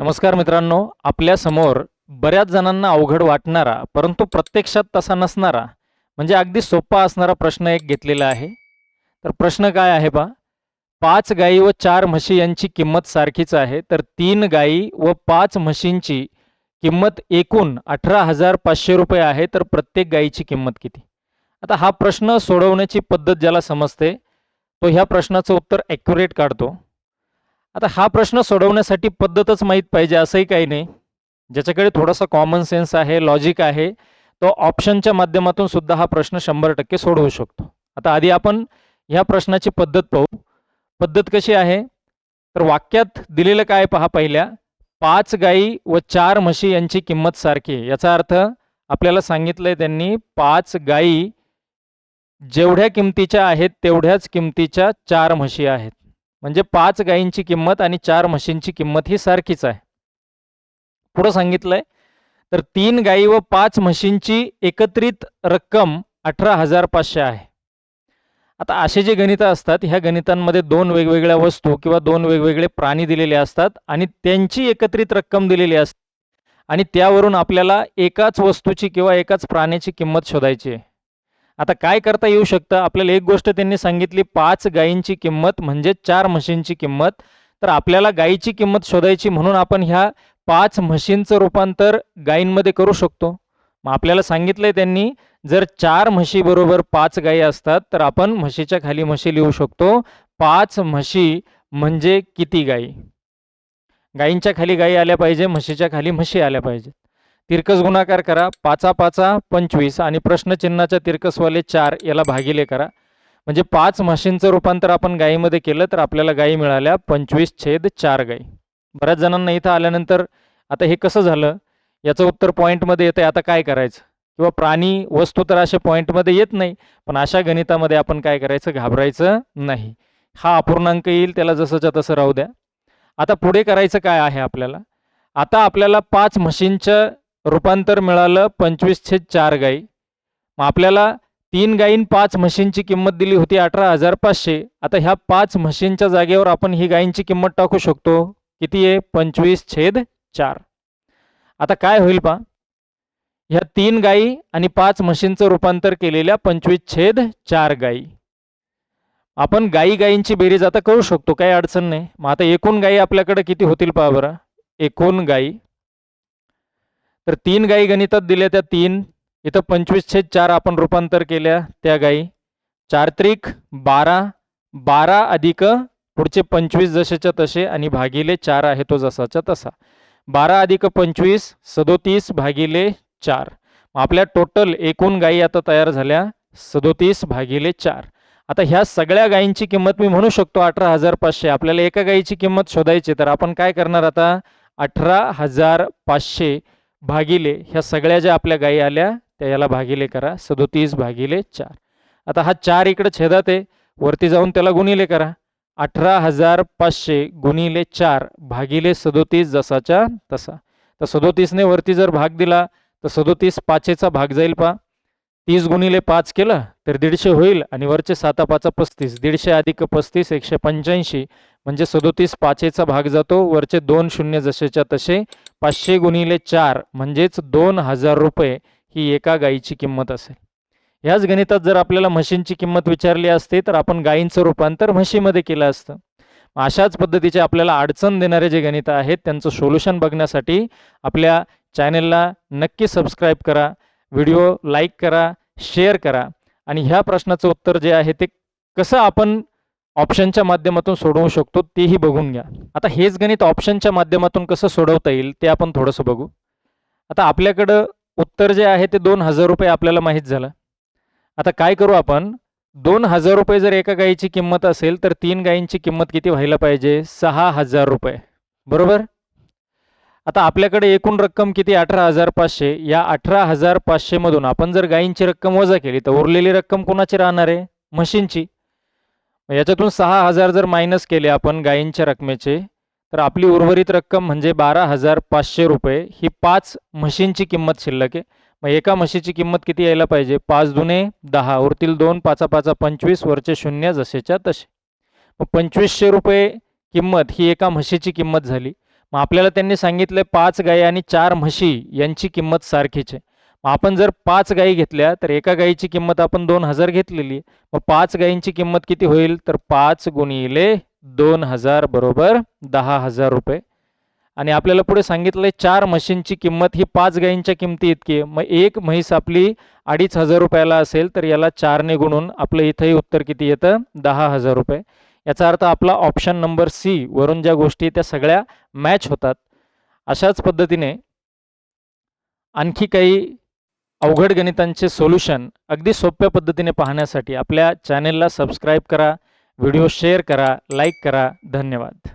नमस्कार मित्रांनो आपल्यासमोर बऱ्याच जणांना अवघड वाटणारा परंतु प्रत्यक्षात तसा नसणारा म्हणजे अगदी सोपा असणारा प्रश्न एक घेतलेला आहे. तर प्रश्न काय आहे बा पाच गायी व चार म्हशी यांची किंमत सारखीच आहे तर तीन गायी व पाच म्हशींची किंमत एकूण अठरा हजार पाचशे रुपये आहे तर प्रत्येक गायीची किंमत किती? आता हा प्रश्न सोडवण्याची पद्धत ज्याला समजते तो ह्या प्रश्नाचं उत्तर ॲक्युरेट काढतो. आता हा प्रश्न सोडवण्यासाठी पद्धतच माहीत पाहिजे असंही काही नाही. ज्याच्याकडे थोडासा कॉमन सेन्स आहे लॉजिक आहे तो ऑप्शनच्या माध्यमातून सुद्धा हा प्रश्न शंभर टक्के सोडवू शकतो. आता आधी आपण ह्या प्रश्नाची पद्धत पाहू. पद्धत कशी आहे? तर वाक्यात दिलेलं काय पहा पहिल्या? पाच गाई व चार म्हशी यांची किंमत सारखी आहे. याचा अर्थ आपल्याला सांगितलंय त्यांनी पाच गाई जेवढ्या किमतीच्या आहेत तेवढ्याच किमतीच्या चार म्हशी आहेत. म्हणजे पाच गायींची किंमत आणि चार म्हशींची किंमत ही सारखीच आहे. पुढं सांगितलंय तर तीन गायी व पाच म्हशींची एकत्रित रक्कम अठरा हजार पाचशे आहे. आता असे जे गणितं असतात ह्या गणितांमध्ये दोन वेगवेगळ्या वस्तू किंवा दोन वेगवेगळे प्राणी दिलेले असतात आणि त्यांची एकत्रित रक्कम दिलेली असते आणि त्यावरून आपल्याला एकाच वस्तूची किंवा एकाच प्राण्याची किंमत शोधायची आहे. आता काय करता येऊ शकतं? आपल्याला एक गोष्ट त्यांनी सांगितली पाच गायींची किंमत म्हणजे चार म्हशींची किंमत. तर आपल्याला गायीची किंमत शोधायची म्हणून आपण ह्या पाच म्हशींचं रूपांतर गायींमध्ये करू शकतो. मग आपल्याला सांगितलंय त्यांनी जर चार म्हशीबरोबर पाच गायी असतात तर आपण म्हशीच्या खाली म्हशी लिहू शकतो. पाच म्हशी म्हणजे किती गायी? गायींच्या खाली गायी आल्या पाहिजे म्हशीच्या खाली म्हशी आल्या पाहिजेत. तिरकस गुणाकार करा पाचा पाचा पंचवीस आणि प्रश्नचिन्हाच्या तिरकसवाले चार याला भागिले करा. म्हणजे पाच म्हशींचं रूपांतर आपण गायीमध्ये केलं तर आपल्याला गायी मिळाल्या पंचवीस छेद चार गायी बऱ्याच जणांना इथं आल्यानंतर आता हे कसं झालं? याचं उत्तर पॉईंटमध्ये येतं आता काय करायचं? किंवा प्राणी वस्तू तर अशा पॉईंटमध्ये येत नाही पण अशा गणितामध्ये आपण काय करायचं? घाबरायचं नाही. हा अपूर्णांक येईल त्याला जसंच्या तसं राहू द्या. आता पुढे करायचं काय आहे आपल्याला? आता आपल्याला पाच म्हशींच्या रूपांतर मिळालं पंचवीस छेद चार गाई. मग आपल्याला तीन गायीन पाच म्हशींची किंमत दिली होती अठरा हजार पाचशे. आता ह्या पाच म्हशींच्या जागेवर आपण ही गायींची किंमत टाकू शकतो. किती आहे? पंचवीस छेद चार. आता काय होईल पा ह्या तीन गायी आणि पाच म्हशींचं रूपांतर केलेल्या पंचवीस छेद चार गायी आपण गायी गायींची बेरीज आता करू शकतो. काही अडचण नाही. मग आता एकूण गायी आपल्याकडे किती होतील पहा बरं. एकूण गायी तर तीन गायी गणितात दिल्या त्या तीन. इथं पंचवीस छेद चार आपण रूपांतर केल्या त्या गायी चार त्रिक बारा. बारा अधिक पुढचे पंचवीस जसेच्या तसे आणि भागिले चार आहे तो जसाच्या तसा. बारा अधिक पंचवीस सदोतीस भागिले चार. आपल्या टोटल एकूण गायी आता तयार झाल्या सदोतीस भागिले चार. आता ह्या सगळ्या गायींची किंमत मी म्हणू शकतो अठरा हजार पाचशे. आपल्याला एका गायीची किंमत शोधायची तर आपण काय करणार आता? अठरा हजार पाचशे भागिले ह्या सगळ्या ज्या आपल्या गायी आल्या त्या याला भागिले करा. सदोतीस भागिले चार. आता हा चार इकडे छेदात आहे. वरती जाऊन त्याला गुणिले करा. अठरा हजार पाचशे गुणिले चार भागिले सदोतीस जसाच्या तसा. तर सदोतीसने वरती जर भाग दिला तर सदोतीस पाचेचा भाग जाईल पा तीस गुणिले पाच केलं तर दीडशे होईल आणि वरचे साता पाचा पस्तीस. दीडशे अधिक पस्तीस एकशे पंच्याऐंशी. म्हणजे सदोतीस पाचेचा भाग जातो वरचे दोन शून्य जसेच्या तसे पाचशे गुणिले चार म्हणजेच दोन हजार रुपये ही एका गायीची किंमत असेल. ह्याच गणितात जर आपल्याला म्हशींची किंमत विचारली असती तर आपण गायींचं रूपांतर म्हशीमध्ये केलं असतं. अशाच पद्धतीचे आपल्याला अडचण देणारे जे गणितं आहेत त्यांचं सोल्युशन बघण्यासाठी आपल्या चॅनलला नक्की सबस्क्राईब करा व्हिडिओ लाईक करा शेअर करा आणि ह्या प्रश्नाचं उत्तर जे आहे ते कसं आपण ऑप्शनच्या माध्यमातून सोडवू शकतो तेही बघून घ्या. आता हेच गणित ऑप्शनच्या माध्यमातून कसं सोडवता येईल ते आपण थोडंसं बघू. आता आपल्याकडं उत्तर जे आहे ते दोन हजार रुपये आपल्याला माहीत झालं. आता काय करू आपण? दोन हजार रुपये जर एका गायीची किंमत असेल तर तीन गायींची किंमत किती व्हायला पाहिजे? सहा हजार रुपये. बरोबर? आता आपल्याकडे एकूण रक्कम किती? अठरा हजार पाचशे. या अठरा हजार पाचशेमधून आपण जर गायींची रक्कम वजा केली तर उरलेली रक्कम कोणाची राहणार आहे? म्हशींची. याच्यातून सहा हजार जर मायनस केले आपण गायींच्या रकमेचे तर आपली उर्वरित रक्कम म्हणजे बारा हजार पाचशे रुपये. ही पाच म्हशींची किंमत शिल्लक आहे. मग एका म्हशीची किंमत किती यायला पाहिजे? पाच दुने दहा. उरतील दोन पाचा पाचा पंचवीस वरचे शून्य जसेच्या तसे. मग पंचवीसशे रुपये किंमत ही एका म्हशीची किंमत झाली. मग आपल्याला त्यांनी सांगितलं पाच गाय आणि चार म्हशी यांची किंमत सारखीच आहे. आपण जर पाच गायी घेतल्या तर एका गायीची किंमत आपण दोन हजार घेतलेली. मग पाच गायींची किंमत किती होईल? तर पाच गुणिले दोन हजार बरोबर दहा हजार रुपये. आणि आपल्याला पुढे सांगितलंय चार म्हशींची किंमत ही पाच गायींच्या किमती इतकी आहे. मग एक म्हैस आपली अडीच हजार रुपयाला असेल तर याला चारने गुणून आपलं इथंही उत्तर किती येतं? दहा हजार रुपये. याचा अर्थ आपला ऑप्शन नंबर सी वरून ज्या गोष्टी त्या सगळ्या मॅच होतात. अशाच पद्धतीने आणखी काही अवघड गणितांचे सोल्युशन अगदी सोप्या पद्धतीने पाहण्यासाठी आपल्या चॅनेलला सबस्क्राईब करा व्हिडिओ शेअर करा लाईक करा. धन्यवाद.